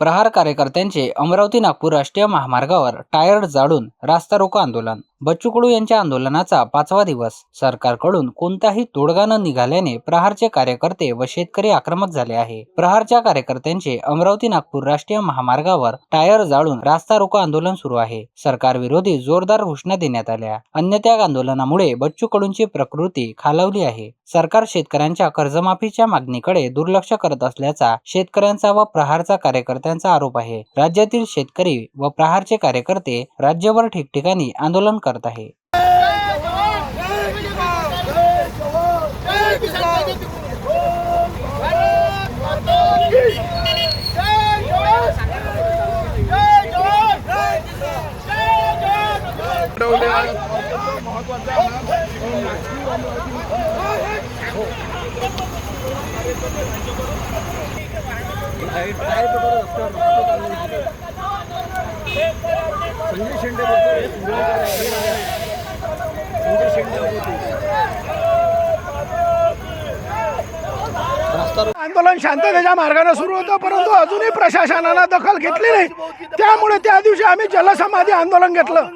प्रहार कार्यकर्त्यांचे अमरावती नागपूर राष्ट्रीय महामार्गावर टायर जाळून रास्ता रोको आंदोलन बच्चू कडू यांच्या आंदोलनाचा पाचवा दिवस. सरकारकडून कोणताही तोडगा न निघाल्याने प्रहारचे कार्यकर्ते व शेतकरी आक्रमक झाले आहे. प्रहारच्या कार्यकर्त्यांचे अमरावती नागपूर राष्ट्रीय महामार्गावर टायर जाळून रास्ता रोको आंदोलन सुरू आहे. सरकार विरोधी जोरदार घोषणा देण्यात आल्या. अन्नत्याग आंदोलनामुळे बच्चू कडूंची प्रकृती खालावली आहे. सरकार शेतकऱ्यांच्या कर्जमाफीच्या मागणीकडे दुर्लक्ष करत असल्याचा शेतकऱ्यांचा व प्रहारचा कार्यकर्ता कार्यकर्त्यांचा आरोप आहे. राज्यातील शेतकरी व प्रहारचे कार्यकर्ते राज्यभर ठिकठिकाणी आंदोलन करत आहे. हो. संजय शेंडे संजय शेंडे रास्ता आंदोलन शांततेच्या मार्गाने सुरू होतं परंतु अजूनही प्रशासनानं दखल घेतली नाही. त्यामुळे त्या दिवशी आम्ही जलसमाधी आंदोलन घेतलं.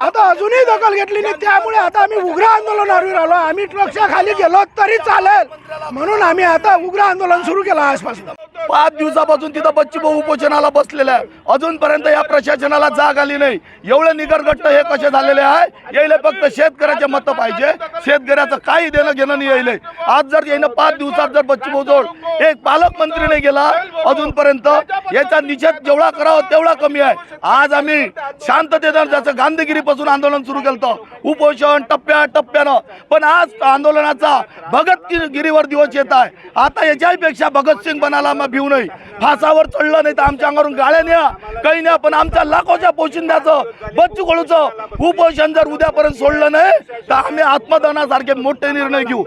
आता अजूनही दखल घेतली नाही. त्यामुळे आता आम्ही उग्र आंदोलनावर आलो आम्ही ट्रकच्या खाली गेलो तरी चालेल. म्हणून आम्ही आता उग्र आंदोलन सुरू केलं आजपासून. पाच दिवसापासून तिथं बच्ची भाऊ उपोषणाला बसलेला आहे. अजूनपर्यंत या प्रशासनाला जाग आली नाही. एवढे निगरगट्ट हे कसे झालेले आहे? यायला फक्त शेतकऱ्याचे मत पाहिजे. शेतकऱ्याचं काही देणं घेणं नाही यायले. आज जर येणं पाच दिवसात जर बच्ची भाऊ जवळ एक पालकमंत्री नाही गेला. अजूनपर्यंत याचा निषेध जेवढा करावा तेवढा कमी आहे. आज आम्ही शांततेनं जसं गांधीगिरीपासून आंदोलन सुरू केलं उपोषण टप्प्या टप्प्यानं. पण आज आंदोलनाचा भगतगिरीवर दिवस येत आहे. आता याच्यापेक्षा भगतसिंग बनाला मग भिऊ नये फासावर चढलं नाही तर आमच्या अंगावरून गाळ्या न्या काही न्या पण आमच्या लाखोच्या पोशिंद्याचं बच्चू कळूचं उपोषण जर उद्यापर्यंत सोडलं नाही तर आम्ही आत्मदानासारखे मोठे निर्णय घेऊ.